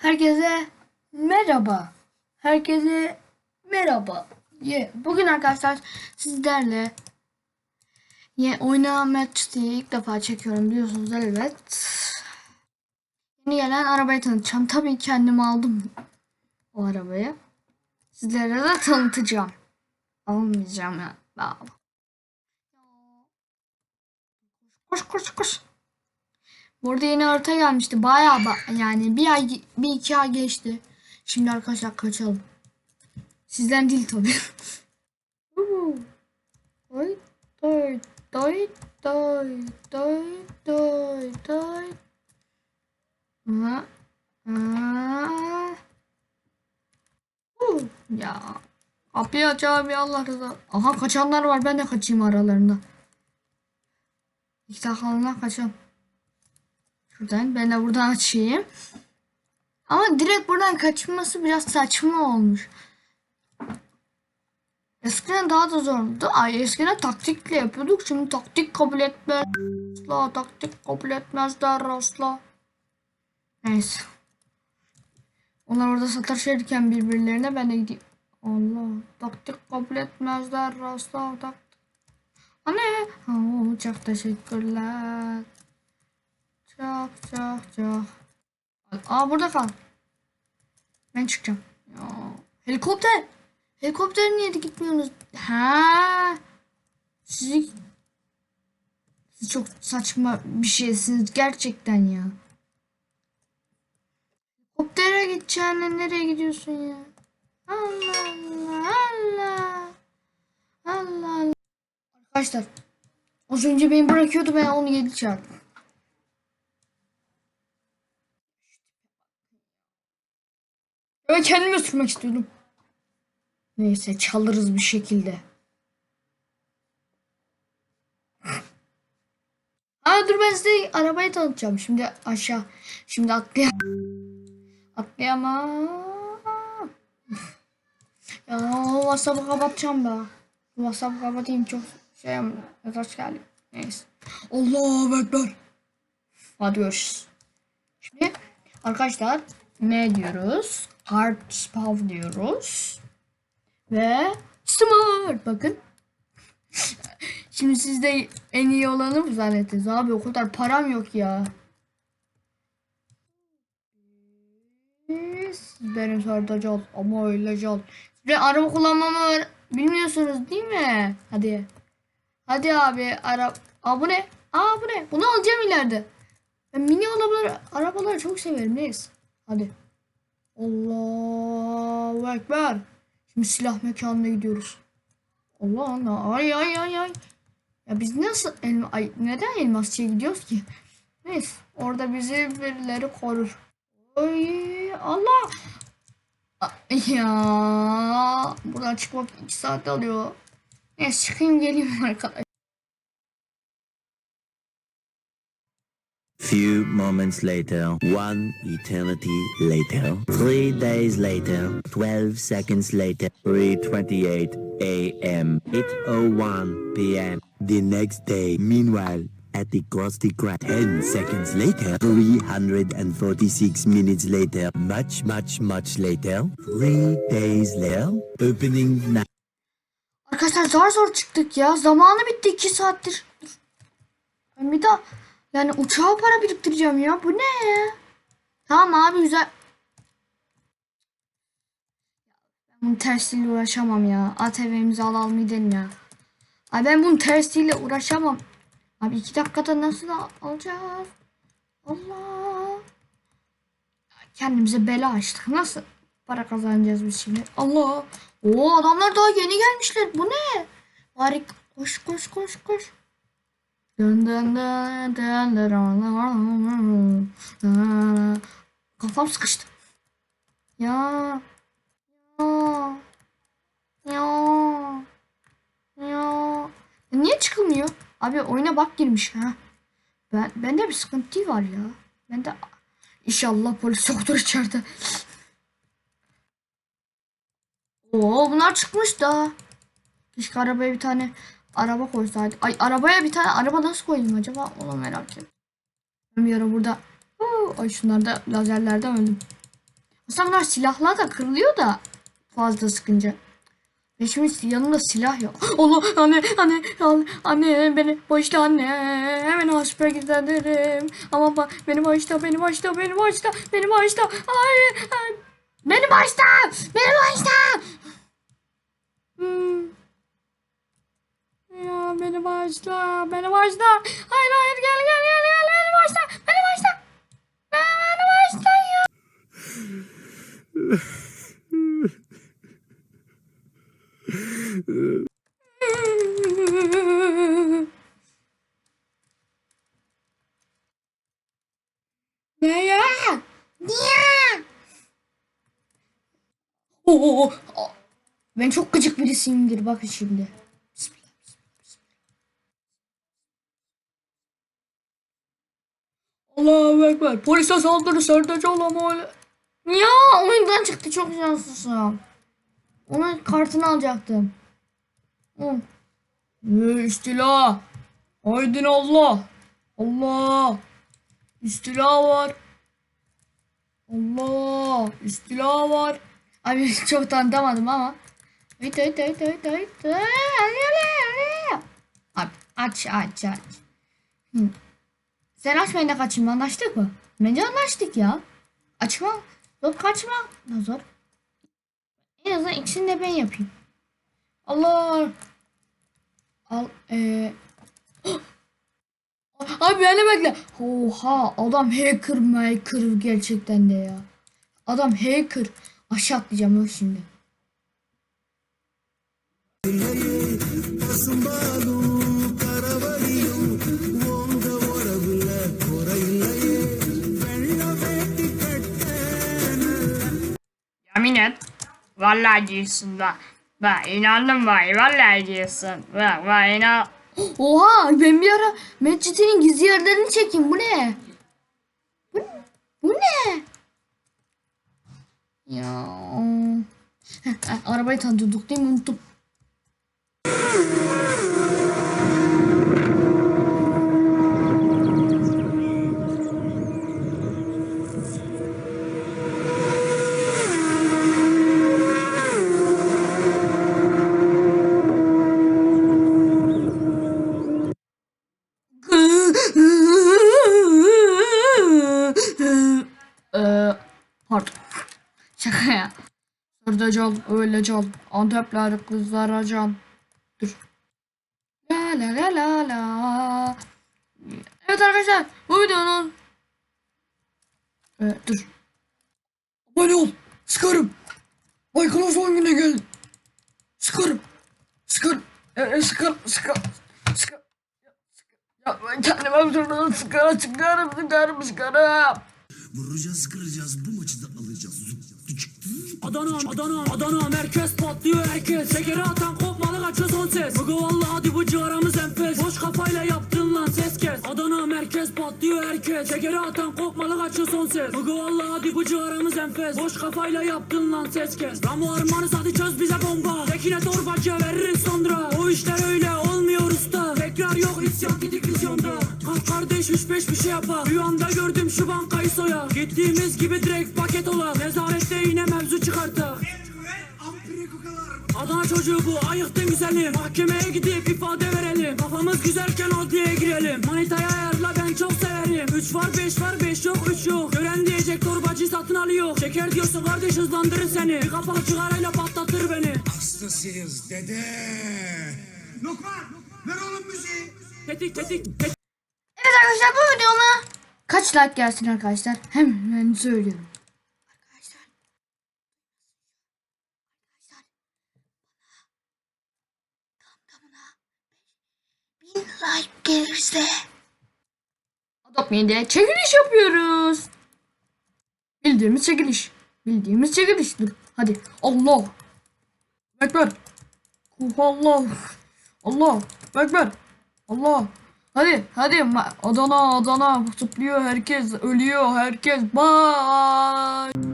Herkese merhaba. Herkese merhaba. Ye. Bugün arkadaşlar sizlerle ye oyna Matrix'i ilk defa çekiyorum biliyorsunuz elbet. Yeni gelen arabayı tanıtacağım. Tabii kendim aldım o arabayı. Sizlere de tanıtacağım. Almayacağım ya. Ben Koş koş koş. Burada yeni harita gelmişti. Bayağı ba- yani bir ay bir iki ay geçti. Şimdi arkadaşlar kaçalım. Sizden değil tabii. Oy, doy, doy, doy, doy, doy, doy. Ha, ha. Uh, Ya. Kapıyı aç abi Allah rızası. Aha kaçanlar var ben de kaçayım aralarında. İki dakikalığına kaçalım. Şuradan ben de buradan açayım. Ama direkt buradan kaçması biraz saçma olmuş. Eskiden daha da zordu. Ay eskiden taktikle yapıyorduk. Şimdi taktik kabul etmez. Asla taktik kabul etmezler asla. Neyse. Onlar orada satış verirken birbirlerine ben de gideyim. Allah. Taktik kabul etmezler asla taktik. Anne. Oo, çok teşekkürler. Çok çok çok. Aa burada kal. Ben çıkacağım. Ya. Helikopter. Helikopter niye gitmiyorsunuz? Ha. Siz, siz çok saçma bir şeysiniz gerçekten ya. Helikoptere gideceğine nereye gidiyorsun ya? Allah Allah Allah. Allah Allah. Arkadaşlar az önce beni bırakıyordu ben onu yedi çarptım. Ben kendime sürmek istiyordum. Neyse çalırız bir şekilde. Aa dur ben size arabayı tanıtacağım. Şimdi aşağı. Şimdi atlayam. Atlayamam. ya WhatsApp'ı kapatacağım da. WhatsApp'ı kapatayım çok şey mesaj geldi. Neyse. Allahu Ekber. Hadi görüşürüz. Şimdi arkadaşlar ne diyoruz? Hard spawn diyoruz. Ve smart bakın. Şimdi siz de en iyi olanı mı zannettiniz? Abi o kadar param yok ya. Siz benim sarıtacağız ama öyleceğiz. Ve araba kullanmamı bilmiyorsunuz değil mi? Hadi. Hadi abi ara... Aa bu ne? Aa bu ne? Bunu alacağım ileride. Ben mini arabaları, arabaları çok severim. Neyse. Hadi. Allahu Ekber. Şimdi silah mekanına gidiyoruz. Allah Allah. Ay ay ay ay. Ya biz nasıl elma, ay, neden elmasçıya gidiyoruz ki? Neyse. Orada bizi birileri korur. Ay Allah. Ya. Buradan çıkmak 2 saat alıyor. Neyse çıkayım geleyim arkadaşlar. Few moments later, one eternity later, three days later, 12 seconds later, 3:28 a.m., 8:01 p.m. The next day, meanwhile, at the Krusty Krab, 10 seconds later, 346 minutes later, much, much, much later, three days later, opening night. Arkadaşlar zor zor çıktık ya. Zamanı bitti 2 saattir. Ben bir daha yani uçağa para biriktireceğim ya. Bu ne? Tamam abi güzel. Bunun tersiyle uğraşamam ya. ATV'mizi alalım gidelim ya. Ay ben bunun tersiyle uğraşamam. Abi iki dakikada nasıl al- alacağız? Allah. Kendimize bela açtık. Nasıl para kazanacağız biz şimdi? Allah. Oo adamlar daha yeni gelmişler. Bu ne? Bari koş koş koş koş. Kafam sıkıştı. Ya. Ya. Ya. Ya. Niye çıkılmıyor? Abi oyuna bak girmiş ha. Ben bende bir sıkıntı var ya. Bende İnşallah polis yoktur içeride. Oo bunlar çıkmış da. Keşke arabaya bir tane araba koysaydı. Ay arabaya bir tane araba nasıl koyayım acaba? Onu merak ettim. Bir ara burada. Oo, ay şunlarda lazerlerden öldüm. Aslında bunlar silahlar da kırılıyor da fazla sıkınca. Ve şimdi yanımda silah yok. Allah anne anne anne, beni başla anne hemen hospitale giderim. Ama bak beni başla beni başla beni başla beni başla. Hayır, hayır. Beni başla beni başla. Hmm. Ya beni başla beni başla. Hayır hayır gel gel gel gel beni başla beni başla. Beni başla ya. Niye? Niye? Oo, oo. Ben çok gıcık birisiyimdir bakın şimdi. Allahu Ekber. Polise saldırı serdeci olama öyle. Ya oyundan çıktı çok şanslısın. Onun kartını alacaktım. Hı. Ee, istila. Aydın Allah. Allah. İstila var. Allah. İstila var. Abi çok tanıtamadım ama. Wait, wait, wait, wait, wait. Abi aç aç aç. Hı. Sen açmayın da kaçayım anlaştık mı? Bence anlaştık ya. Açma. Zor kaçma. Ne zor. En azından ikisini de ben yapayım. Allah. Al. Eee. Abi beni bekle. Oha adam hacker maker gerçekten de ya. Adam hacker. Aşağı atlayacağım şimdi. Yemin et. Vallahi diyorsun da. Bak inandım bak vallahi diyorsun. Bak bak inan. Oha ben bir ara Medcit'in gizli yerlerini çekeyim. Bu ne? Bu, bu ne? Ya. Heh, arabayı tanıtıyorduk değil mi? Unuttum. Pardon. Şaka ya. Sırda cal, öyle cal. Antepler kızlara can. Dur. La la la la la. Evet arkadaşlar bu videonun ee, dur. Abone ol. Sıkarım. Michael'a son güne gel. Sıkarım. Sıkarım. Ee, sıkar, sıkar, sıkar. Ya ben kendime şuradan sıkarım, sıkarım, sıkarım, sıkarım. Vuracağız kıracağız bu Adana, Adana, Adana merkez patlıyor herkes. Şekeri atan kopmalı kaçıyor son ses. Bugü valla hadi bu civarımız enfes. Boş kafayla yaptın lan ses kes. Adana merkez patlıyor herkes. Şekeri atan kopmalı kaçıyor son ses. Bugü valla hadi bu civarımız enfes. Boş kafayla yaptın lan ses kes. Ramo armanız hadi çöz bize bomba. Tekine torbacı veririz sonra. O işler öyle olmuyor usta. Tekrar yok isyan gidik vizyonda Kalk kardeş üç beş bir şey yapar Rüyamda gördüm şu bankayı soya. Gittiğimiz gibi direkt paket ola. Nezarette yine mevzu çıkarta Adana çocuğu bu ayıktın güzelim Mahkemeye gidip ifade verelim. Kafamız güzelken adliyeye girelim. Manitayı ayarla ben çok severim. 3 var 5 var 5 yok 3 yok. Gören diyecek torbacı satın alıyor. Şeker diyorsun kardeş hızlandırır seni. Bir kapalı çıkarayla patlatır beni. Hastasıyız dede. Lokman ver oğlum müziği. Tetik tetik tetik. Evet arkadaşlar bu videoma kaç like gelsin arkadaşlar? Hemen söylüyorum. Arkadaşlar. Arkadaşlar. Tam tamına bin like gelirse Adopt Me'de çekiliş yapıyoruz. Bildiğimiz çekiliş. Bildiğimiz çekiliş. Dur hadi. Allah. Ekber. Allah. Allah. Ekber. Allah. Hadi hadi Adana Adana zıplıyor herkes ölüyor herkes bye.